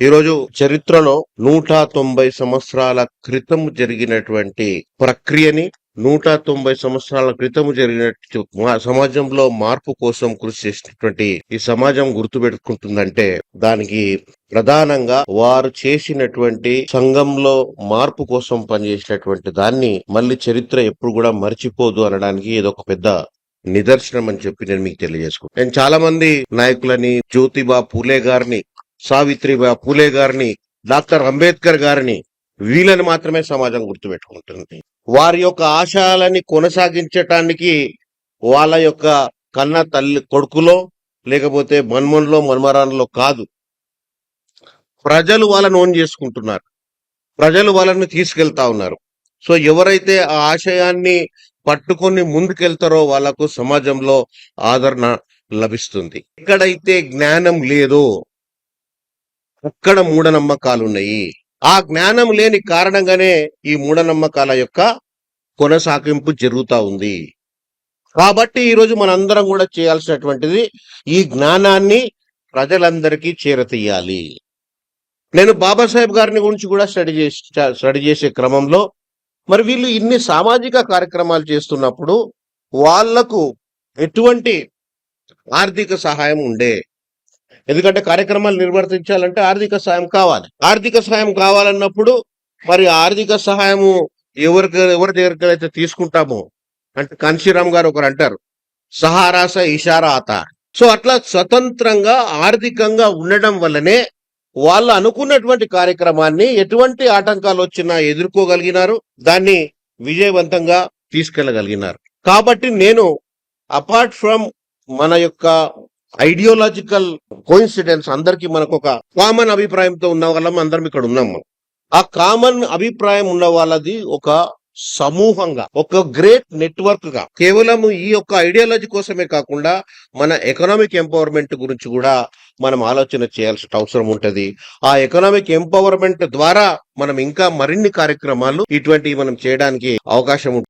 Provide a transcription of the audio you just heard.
ఈరోజు చరిత్రలో నూట తొంభై సంవత్సరాల క్రితం జరిగినటువంటి ప్రక్రియని నూట తొంభై సంవత్సరాల క్రితం జరిగిన సమాజంలో మార్పు కోసం కృషి చేసినటువంటి ఈ సమాజం గుర్తుపెట్టుకుంటుందంటే దానికి ప్రధానంగా వారు చేసినటువంటి సంఘంలో మార్పు కోసం పనిచేసినటువంటి దాన్ని మళ్ళీ చరిత్ర ఎప్పుడు కూడా మర్చిపోదు అనడానికి ఇదొక పెద్ద నిదర్శనం అని చెప్పి నేను మీకు తెలియజేసుకుంటాను నేను చాలా మంది నాయకులని జ్యోతిబా పూలే గారిని సావిత్రిబా పూలే గారిని డాక్టర్ అంబేద్కర్ గారిని వీళ్ళని మాత్రమే సమాజం గుర్తుపెట్టుకుంటుంది. వారి యొక్క ఆశయాలని కొనసాగించటానికి వాళ్ళ యొక్క కన్న తల్లి కొడుకులో లేకపోతే మన్మన్లో మన్మరాన్లో కాదు. ప్రజలు వాళ్ళని ఓన్ చేసుకుంటున్నారు. ప్రజలు వాళ్ళని తీసుకెళ్తా ఉన్నారు. సో ఎవరైతే ఆ ఆశయాన్ని పట్టుకొని ముందుకెళ్తారో వాళ్ళకు సమాజంలో ఆదరణ లభిస్తుంది. ఎక్కడైతే జ్ఞానం లేదో అక్కడ మూఢనమ్మకాలు ఉన్నాయి ఆ జ్ఞానం లేని కారణంగానే ఈ మూఢనమ్మకాల యొక్క కొనసాగింపు జరుగుతా ఉంది. కాబట్టి ఈరోజు మనందరం కూడా చేయాల్సినటువంటిది ఈ జ్ఞానాన్ని ప్రజలందరికీ చేరతీయాలి. నేను బాబాసాహెబ్ గారిని గురించి కూడా స్టడీ చేసి స్టడీ చేసే క్రమంలో మరి వీళ్ళు ఇన్ని సామాజిక కార్యక్రమాలు చేస్తున్నప్పుడు వాళ్ళకు ఎటువంటి ఆర్థిక సహాయం ఉండే. ఎందుకంటే కార్యక్రమాలు నిర్వర్తించాలంటే ఆర్థిక సహాయం కావాలి. ఆర్థిక సహాయం కావాలన్నప్పుడు మరి ఆర్థిక సహాయము ఎవరికి ఎవరి దగ్గరికి అయితే తీసుకుంటామో అంటే కాంశీరామ్ గారు ఒకరు అంటారు సహారాస ఇషారా సో అట్లా స్వతంత్రంగా ఆర్థికంగా ఉండడం వల్లనే వాళ్ళు అనుకున్నటువంటి కార్యక్రమాన్ని ఎటువంటి ఆటంకాలు వచ్చినా ఎదుర్కోగలిగినారు దాన్ని విజయవంతంగా తీసుకెళ్ళగలిగినారు కాబట్టి నేను అపార్ట్ ఫ్రమ్ మన యొక్క ఐడియోలాజికల్ కోయిన్సిడెన్స్ అందరికి మనకు ఒక కామన్ అభిప్రాయంతో ఉన్న వాళ్ళం అందరం ఇక్కడ ఉన్నాం మనం. ఆ కామన్ అభిప్రాయం ఉన్న వాళ్ళది ఒక సమూహంగా ఒక గ్రేట్ నెట్వర్క్గా కేవలం ఈ యొక్క ఐడియాలజీ కోసమే కాకుండా మన ఎకనామిక్ ఎంపవర్మెంట్ గురించి కూడా మనం ఆలోచన చేయాల్సిన అవసరం ఉంటది ఆ ఎకనామిక్ ఎంపవర్మెంట్ ద్వారా మనం ఇంకా మరిన్ని కార్యక్రమాలు ఇటువంటివి మనం చేయడానికి అవకాశం ఉంటుంది